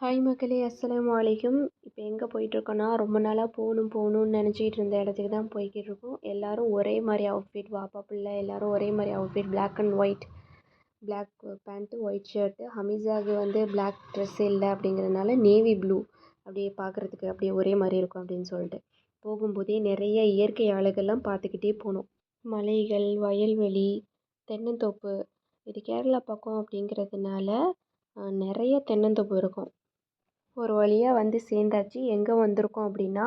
Hi மக்களே. அஸ்லாம் வலைக்கும் இப்போ எங்கே போயிட்டுருக்கோன்னா ரொம்ப நாளாக போகணும் போகணுன்னு நினச்சிக்கிட்டு இருந்த இடத்துக்கு தான் போய்கிட்டு இருக்கோம் எல்லோரும் ஒரே மாதிரி அவுட்ஃபிட் வாப்பா பிள்ளை எல்லோரும் ஒரே மாதிரி outfit black and white black pant white shirt ஹமீஸாவுக்கு வந்து பிளாக் ட்ரெஸ் இல்லை அப்படிங்கிறதுனால நேவி ப்ளூ அப்படியே பார்க்குறதுக்கு அப்படியே ஒரே மாதிரி இருக்கும் அப்படின்னு சொல்லிட்டு. போகும்போதே நிறைய இயற்கை அழகெல்லாம் பார்த்துக்கிட்டே போனோம். மலைகள் வயல்வெளி தென்னந்தோப்பு. இது கேரளா பக்கம் அப்படிங்கிறதுனால நிறைய தென்னந்தோப்பு இருக்கும். ஒரு வழியாக வந்து சேர்ந்தாச்சு. எங்கே வந்திருக்கோம் அப்படின்னா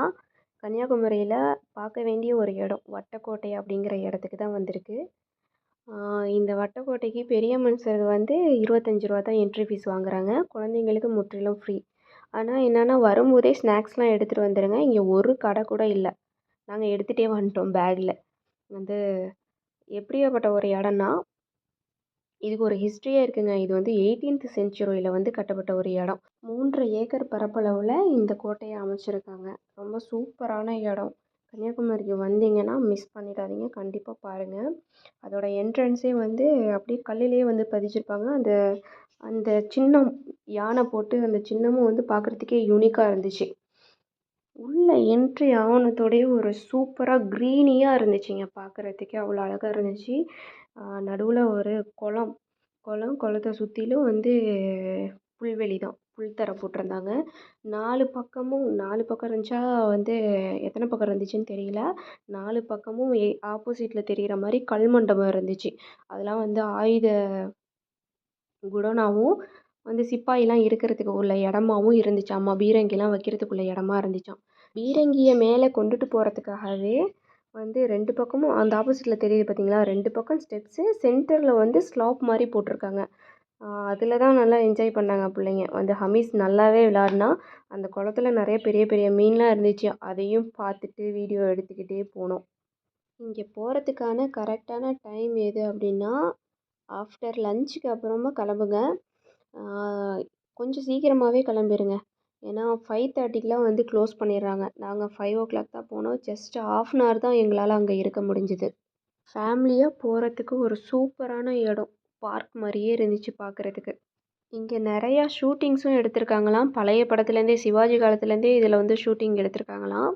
கன்னியாகுமரியில் பார்க்க வேண்டிய ஒரு இடம் வட்டக்கோட்டை அப்படிங்கிற இடத்துக்கு தான் வந்திருக்கு. இந்த வட்டக்கோட்டைக்கு பெரிய மனுஷர்கள் வந்து இருபத்தஞ்சி ரூபா தான் என்ட்ரி ஃபீஸ் வாங்குறாங்க. குழந்தைங்களுக்கு முற்றிலும் ஃப்ரீ ஆனால் என்னென்னா வரும்போதே ஸ்நாக்ஸ்லாம் எடுத்துகிட்டு வந்துடுங்க இங்கே ஒரு கடை கூட இல்லை. நாங்கள் எடுத்துகிட்டே வந்துட்டோம் பேக்கில் வந்து எப்படியாப்பட்ட ஒரு இடம்னா இதுக்கு ஒரு ஹிஸ்ட்ரியே இருக்குங்க. இது வந்து எயிட்டீன்த் செஞ்சுரியில் வந்து கட்டப்பட்ட ஒரு இடம். மூன்றரை ஏக்கர் பரப்பளவில் இந்த கோட்டையை அமைச்சிருக்காங்க. ரொம்ப சூப்பரான இடம். கன்னியாகுமரிக்கு வந்தீங்கன்னா மிஸ் பண்ணிடாதீங்க. கண்டிப்பாக பாருங்கள் அதோட என்ட்ரன்ஸே வந்து அப்படியே கல்லிலே வந்து பதிச்சிருப்பாங்க. அந்த அந்த சின்னம் யானை போட்டு அந்த சின்னமும் வந்து பார்க்குறதுக்கே யூனிக்காக இருந்துச்சு. உள்ளே என்ட்ரி ஆனதோடயே ஒரு சூப்பராக க்ரீனியாக இருந்துச்சுங்க. பார்க்குறதுக்கே அவ்வளோ அழகாக இருந்துச்சு. நடுவில் ஒரு குளம். குளம் குளத்த சுற்றிலும் வந்து புல்வெளி தான். புல் தரை போட்டிருந்தாங்க. நாலு பக்கமும் நாலு பக்கம் இருந்துச்சா வந்து எத்தனை பக்கம் இருந்துச்சுன்னு தெரியல. நாலு பக்கமும் ஏ ஆப்போசிட்டில் தெரிகிற மாதிரி கல் மண்டபம் இருந்துச்சு. அதெல்லாம் வந்து ஆயுத குடோனாகவும் வந்து சிப்பாயெலாம் இருக்கிறதுக்கு உள்ள இடமாவும் இருந்துச்சாம்? பீரங்கிலாம் வைக்கிறதுக்குள்ள இடமா இருந்துச்சாம். பீரங்கியை மேலே கொண்டுட்டு போகிறதுக்காகவே வந்து ரெண்டு பக்கமும் அந்த ஆப்போசிட்டில் தெரியுது பார்த்தீங்களா ரெண்டு பக்கம் ஸ்டெப்ஸு சென்டரில் வந்து ஸ்லாப் மாதிரி போட்டிருக்காங்க. அதில் தான் நல்லா என்ஜாய் பண்ணாங்க பிள்ளைங்க. வந்து ஹமீஸ் நல்லாவே விளாட்னா அந்த குளத்துல நிறைய பெரிய பெரிய மீன்லாம் இருந்துச்சு. அதையும் பார்த்துட்டு வீடியோ எடுத்துக்கிட்டே போனோம். இங்கே போகிறதுக்கான கரெக்டான டைம் எது அப்படின்னா ஆஃப்டர் லஞ்சுக்கு அப்புறமா கிளம்புங்க. கொஞ்சம் சீக்கிரமாகவே கிளம்பிருங்க. ஏன்னா ஃபைவ் தேர்ட்டிக்கெலாம் வந்து க்ளோஸ் பண்ணிடுறாங்க. நாங்கள் ஃபைவ் ஓ கிளாக் தான் போனோம். ஜஸ்ட் ஆஃப் அன் ஹவர் தான் எங்களால் அங்கே இருக்க முடிஞ்சுது. ஃபேமிலியாக போகிறதுக்கு ஒரு சூப்பரான இடம். பார்க் மாதிரியே இருந்துச்சு பார்க்குறதுக்கு இங்கே நிறையா ஷூட்டிங்ஸும் எடுத்திருக்காங்களாம். பழைய படத்துலேருந்தே சிவாஜி காலத்துலேருந்தே இதில் வந்து ஷூட்டிங் எடுத்திருக்காங்களாம்.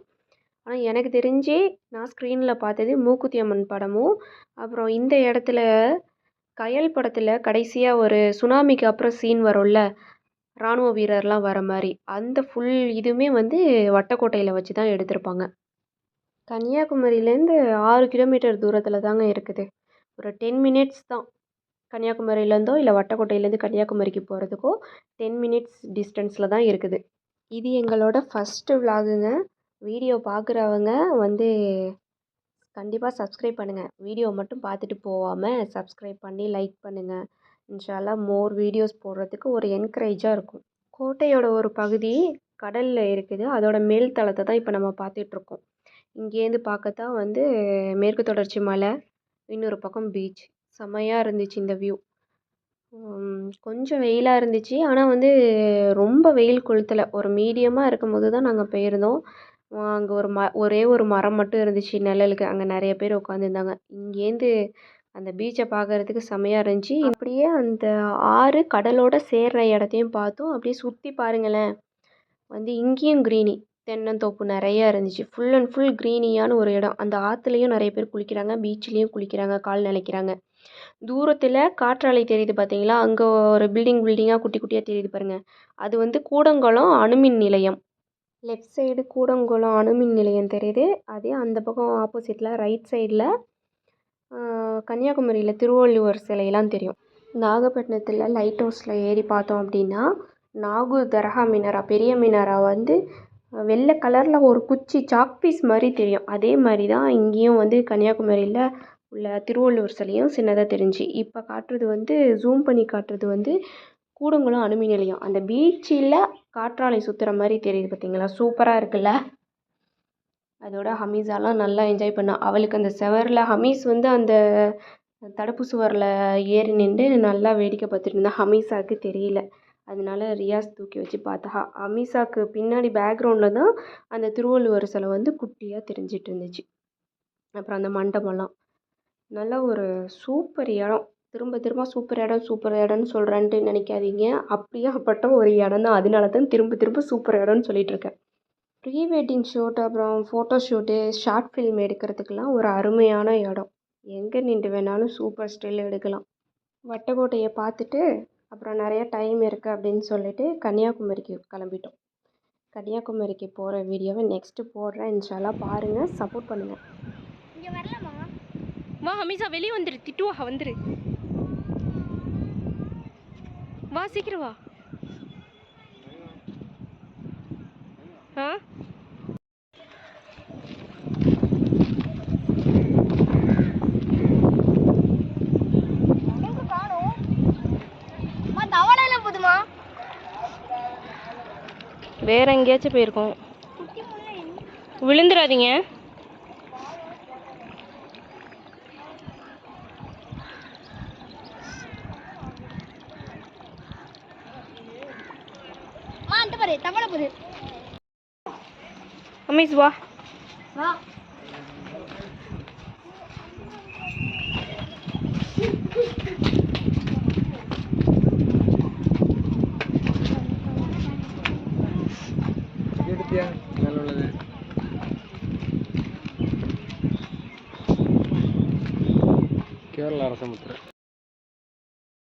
ஆனால் எனக்கு தெரிஞ்சு நான் ஸ்க்ரீனில் பார்த்தது மூக்குத்தி அம்மன் படமும் அப்புறம் இந்த இடத்துல கயல் படத்தில் கடைசியாக ஒரு சுனாமிக்கு அப்புறம் சீன் வரும்ல ராணுவ வீரர்லாம் வர மாதிரி அந்த ஃபுல் இதுவுமே வந்து வட்டக்கோட்டையில் வச்சு தான் எடுத்திருப்பாங்க. கன்னியாகுமரியிலேருந்து ஆறு கிலோமீட்டர் தூரத்தில் தாங்க இருக்குது. ஒரு டென் மினிட்ஸ் தான். கன்னியாகுமரியிலேருந்தோ இல்லை வட்டக்கோட்டையிலேருந்து கன்னியாகுமரிக்கு போகிறதுக்கோ டென் மினிட்ஸ் டிஸ்டன்ஸில் தான் இருக்குது. இது எங்களோட ஃபஸ்ட்டு விலாகுங்க வீடியோ பார்க்குறவங்க வந்து கண்டிப்பாக சப்ஸ்கிரைப் பண்ணுங்கள் வீடியோ மட்டும் பார்த்துட்டு போகாமல் சப்ஸ்கிரைப் பண்ணி லைக் பண்ணுங்கள் இன்ஷால்லா மோர் வீடியோஸ் போடுறதுக்கு ஒரு என்கரேஜாக இருக்கும். கோட்டையோட ஒரு பகுதி கடலில் இருக்குது. அதோட மேல் தளத்தை தான் இப்போ நம்ம பார்த்துட்ருக்கோம். இங்கேருந்து பார்க்கத்தான் வந்து மேற்கு தொடர்ச்சி மலை இன்னொரு பக்கம் பீச் செம்மையாக இருந்துச்சு இந்த வியூ கொஞ்சம் வெயிலாக இருந்துச்சு. ஆனால் வந்து ரொம்ப வெயில் கொளுத்தலை. ஒரு மீடியமாக இருக்கும்போது தான் நாங்கள் போயிருந்தோம். அங்கே ஒரு ம ஒரே ஒரு மரம் மட்டும் இருந்துச்சு நிழலுக்கு. அங்கே நிறைய பேர் உட்காந்துருந்தாங்க இங்கேருந்து அந்த பீச்சை பார்க்கறதுக்கு செம்மையாக இருந்துச்சு. அப்படியே அந்த ஆறு கடலோட சேர்ற இடத்தையும் பார்த்தோம். அப்படியே சுற்றி பாருங்களேன். வந்து இங்கேயும் க்ரீனி தென்னந்தோப்பு நிறையா இருந்துச்சு. ஃபுல் அண்ட் ஃபுல் க்ரீனியான ஒரு இடம். அந்த ஆற்றுலையும் நிறைய பேர் குளிக்கிறாங்க பீச்லேயும் குளிக்கிறாங்க கால் நினைக்கிறாங்க. தூரத்தில் காற்றாலை தெரியுது பார்த்தீங்களா? அங்கே ஒரு பில்டிங் பில்டிங்காக குட்டி குட்டியாக தெரியுது பாருங்கள் அது வந்து கூடங்குளம் அணுமின் நிலையம். லெஃப்ட் சைடு கூடங்குளம் அணுமின் நிலையம் தெரியுது. அதே அந்த பக்கம் ஆப்போசிட்டில் ரைட் சைடில் கன்னியாகுமரியில் திருவள்ளுவர் சிலையெல்லாம் தெரியும். நாகப்பட்டினத்தில் லைட் ஹவுஸில் ஏறி பார்த்தோம் அப்படின்னா நாகூர் தர்கா மினாரா பெரிய மினாரா வந்து வெள்ளை கலரில் ஒரு குச்சி சாக் பீஸ் மாதிரி தெரியும். அதே மாதிரி தான் இங்கேயும் வந்து கன்னியாகுமரியில் உள்ள திருவள்ளுவர் சிலையும் சின்னதாக தெரிஞ்சு. இப்போ காட்டுறது வந்து ஜூம் பண்ணி காட்டுறது வந்து கூடங்குளம் அணுமின் நிலையம். அந்த பீச்சில் காற்றாலை சுற்றுற மாதிரி தெரியுது பார்த்தீங்களா சூப்பராக இருக்குல்ல? அதோட ஹமீஸாலாம் நல்லா என்ஜாய் பண்ணா. அவளுக்கு அந்த செவரில் ஹமீஸ் வந்து அந்த தடுப்பு சுவரில் ஏறி நின்று நல்லா வேடிக்கை பார்த்துட்டு இருந்தா. ஹமீஸாவுக்கு தெரியல. அதனால ரியாஸ் தூக்கி வச்சு பார்த்தா ஹமீஸாவுக்கு பின்னாடி பேக்ரவுண்டில் தான் அந்த திருவள்ளுவர் சிலை வந்து குட்டியாக தெரிஞ்சிட்டு இருந்துச்சு. அப்புறம் அந்த மண்டபம்லாம். நல்ல ஒரு சூப்பர் இடம். திரும்ப திரும்ப சூப்பர் இடம் சூப்பர் இடம்னு சொல்கிறேன்ட்டு நினைக்காதீங்க. அப்படியே அப்பட்ட ஒரு இடம் தான் அதனால தான் திரும்ப திரும்ப சூப்பர் இடம்னு சொல்லிகிட்ருக்கேன் ப்ரீ வெட்டிங் ஷூட் அப்புறம் ஃபோட்டோ ஷூட்டு ஷார்ட் ஃபிலிம் எடுக்கிறதுக்கெலாம் ஒரு அருமையான இடம். எங்கே நின்று வேணாலும் சூப்பர் ஸ்டில் எடுக்கலாம். வட்டக்கோட்டையை பார்த்துட்டு அப்புறம் நிறைய டைம் இருக்குது அப்படின்னு சொல்லிட்டு கன்னியாகுமரிக்கு கிளம்பிட்டோம். கன்னியாகுமரிக்கு போகிற வீடியோவை நெக்ஸ்ட்டு போடுறேன். இன்ஷால்லா பாருங்கள் சப்போர்ட் பண்ணுங்கள் இங்கே வரலாமா? வா ஹமீசா வெளியே வந்துரு. திட்டுவா வந்துரு. வா சீக்கிரம் வா. ஆ? வேற எங்கேயாச்சும் போயிருக்கோம். விழுந்துடாதீங்க அமீஸ் வா. வா மேல உள்ளது கேரளா அரசமுத்திரை